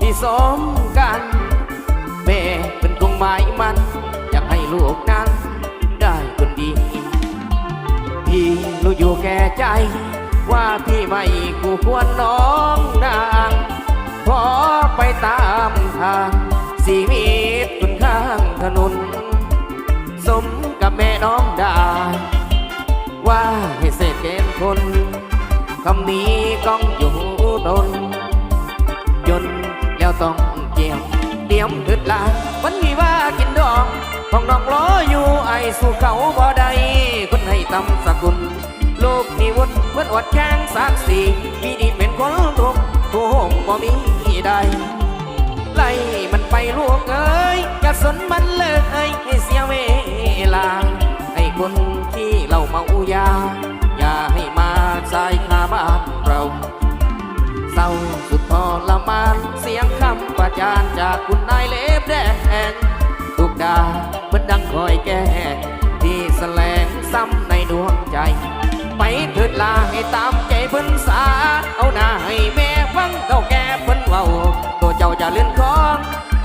ที่สมกัน แม่เป็นคงหมายมัน อยากให้ลูกนั้น ได้คนดี พี่รู้อยู่แก่ใจ ว่าพี่ไม่คู่ควรน้องนางขอไปตามทางชีวิตคุณข้างถนน สมกับแม่น้องด้ว่าให้เสพเกณฑ์คนคำนี้ก้องอยู่ตน ต้องเกี่ยวเตรียมถึดลาวันนี้ว่ากินดองของน้องรออยู่ไอสู่เขาบ่ได้คนให้ตำสกุลโลกนี้วนเมื่ออดแข้งสักสีมีดีเป็นคนทุกข์ผู้หงบ่มีใดไล่มันไปลูกเอ้ยอย่าสนมันเลยให้เสียเว จานจากคุณนายเล็บแดงทุกดาเหมือนดังคอยแก้ที่แสลงซ้ำในดวงใจ ไปเถิดลาให้ตามใจเพิ่นสา เอาหน้าให้แม่ฟังเท่าแก่เพิ่นเว้าตัวเจ้าจะเลื่อนคอง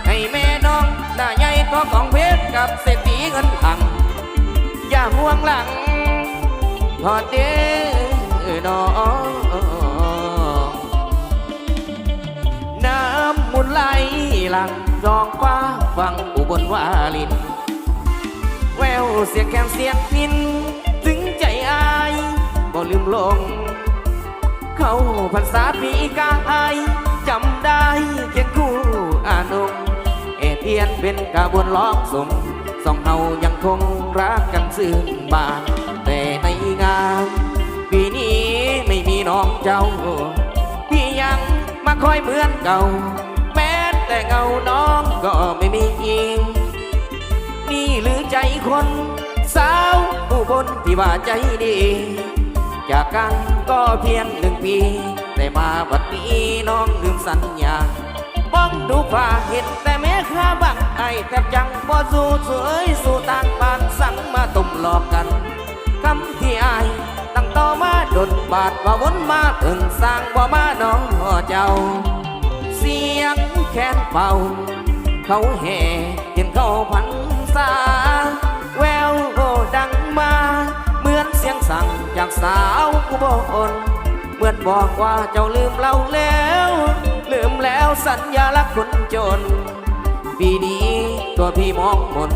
ให้แม่น้องหน้าใหญ่ก็ของเพชรกับเศรษฐีเงินถัง อย่าห่วงหลังทอดเด้อน้อง ไหลหลังดองฟ้าฟังอุบลวาลิน แววเสียงแคนเสียงพิน ถึงใจอายบ่ลืมลง เขาพรรษาปีกายจำได้เคียงคู่อานงเอเทียนเป็นกระบวนร้องสมสองเฮายังคงรักกันซื่นบานแต่ในงานปีนี้ไม่มีน้องเจ้าพี่ยังมาคอยเหมือนเก่า น้องก็ไม่มีอีกนี่หรือใจคน สาวผู้บนที่ว่าใจดีจากกันก็เพียงหนึ่งปี แต่มาบัดนี้น้องลืมสัญญาบ้องดูฝ่าเห็นแต่แม่ข้าบังไอแทบจังบ่สู้สวยสู้ต่างบ้านสั่งมาตุ่มหลอกกันคำที่อายตั้งต่อมาดนบาดว่าวนมาถึงสร้างบ่มาน้องเจ้า เสียง คนเป่า เขาแห่เห็นเขาพันษาแววโอดังมา เหมือนเสียงสั่งจากสาวกุบลเหมือนบอกว่าเจ้าลืมเราแล้ว ลืมแล้วสัญญาลักคนจน ปีนี้ตัวพี่มองมน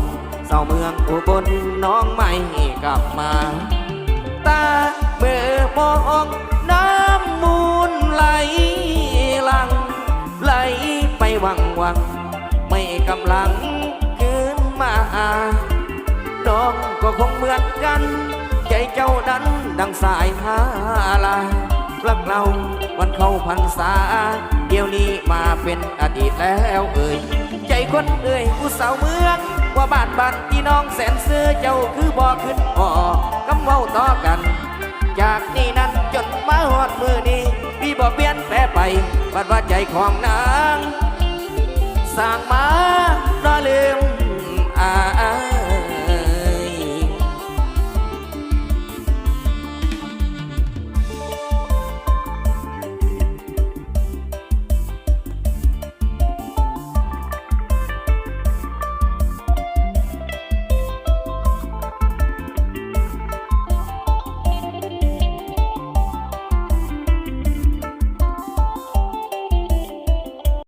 เศร้าเมืองอุบลน้องไม่กลับมา ตาเมื่อมองน้ำ วังวัง ไม่กำลังคืนมาน้องก็คงเหมือนกัน ใจเจ้าดันดังสายพาลารักเราวันเข้าพรรษา เดี๋ยวนี้มาเป็นอดีตแล้วเอ่ยใจคนเอ่ยผู้สาวเมืองว่าบ้านบ้านพี่น้องแสนเสื้อเจ้าคือบ่ขึ้นพอกำเว้าต่อกัน จากนี้นั้นจนมาหอดมือนี้พี่บ่เปลี่ยนแปลไปบัดว่าใจของนาง สั่งมาระเล่มอา